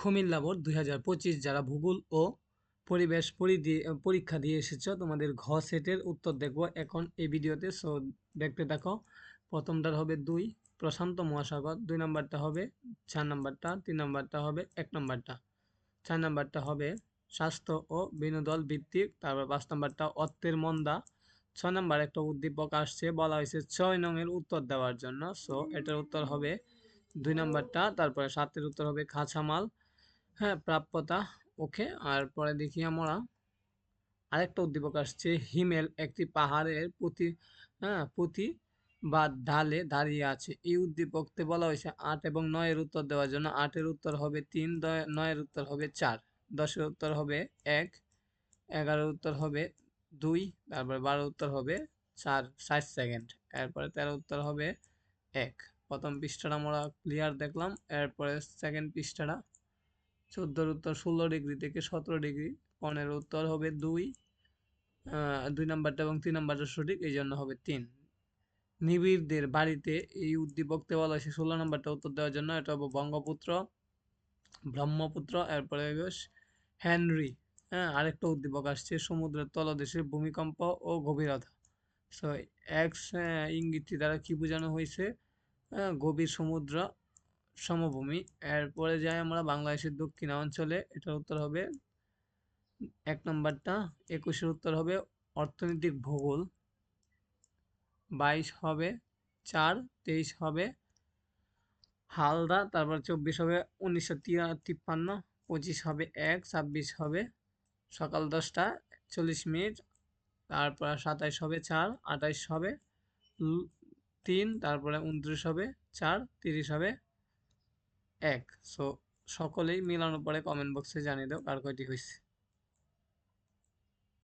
Comilla board দুই হাজার পঁচিশ, যারা ভূগোল ও পরিবেশ পরীক্ষা দিয়ে এসেছ, তোমাদের ঘ সেটের উত্তর দেখব এখন এই ভিডিওতে। সো দেখতে দেখো প্রথমটার হবে দুই, প্রশান্ত মহাসাগর। দুই নম্বরটা হবে, চার নম্বরটা, তিন নম্বরটা হবে, এক নম্বরটা। চার নম্বরটা হবে স্বাস্থ্য ও বিনোদন ভিত্তিক, তারপর পাঁচ নম্বরটা অর্থের মন্দা। ছয় নম্বর একটা উদ্দীপক আসছে, বলা হয়েছে ছয় নংয়ের উত্তর দেওয়ার জন্য। সো এটার উত্তর হবে দুই নম্বরটা, তারপরে সাতের উত্তর হবে খাঁচামাল। হ্যাঁ প্রাপ্যতা, ওকে। আর পরে দেখি আমরা আরেকটা উদ্দীপক আসছে, হিমেল, একটি পাহাড়ের প্রতি হ্যাঁ প্রতি বা ঢালে দাঁড়িয়ে আছে। এই উদ্দীপকতে বলা হয়েছে আট এবং নয়ের উত্তর দেওয়ার জন্য আটের উত্তর হবে তিন নয়ের উত্তর হবে চার, দশের উত্তর হবে এক, এগারোর উত্তর হবে দুই, তারপরে বারো উত্তর হবে চার, ষাট সেকেন্ড, এরপরে তেরো উত্তর হবে এক। প্রথম পৃষ্ঠাটা আমরা ক্লিয়ার দেখলাম, এরপরে সেকেন্ড পৃষ্ঠাটা চোদ্দোর উত্তর ষোলো ডিগ্রি থেকে সতেরো ডিগ্রি, পনেরো উত্তর হবে দুই দুই নাম্বারটা এবং তিন নাম্বারটা সঠিক, এই জন্য হবে তিন। নিবিড়দের বাড়িতে এই উদ্দীপকতে বলা হয়েছে ষোলো নম্বরটা উত্তর দেওয়ার জন্য, এটা হবে বঙ্গপুত্র, ব্রহ্মপুত্র, এরপরে হেনরি হ্যাঁ আরেকটা উদ্দীপক আসছে সমুদ্রের তলদেশের ভূমিকম্প ও গভীরতা। সো এক্স ইঙ্গিতটি দ্বারা কি বোঝানো হয়েছে? গভীর সমুদ্র সমভূমি। এরপরে যাই আমরা বাংলাদেশের দক্ষিণাঞ্চলে, এটার উত্তর হবে, এক নম্বরটা, একুশের উত্তর হবে অর্থনৈতিক ভূগোল। বাইশ হবে, চার, তেইশ হবে, হালদা, তারপর চব্বিশ হবে, উনিশশো তিপ্পান্ন, পঁচিশ হবে, এক, ছাব্বিশ হবে, সকাল দশটা, চল্লিশ মিনিট, তারপর সাতাইশ হবে, চার, আঠাইশ হবে তিন, তারপরে উনত্রিশ হবে, চার, তিরিশ হবে এক। সো সকলেই মিলানোর পরে কমেন্ট বক্সে জানিয়ে দাও কার কয়টি হয়েছে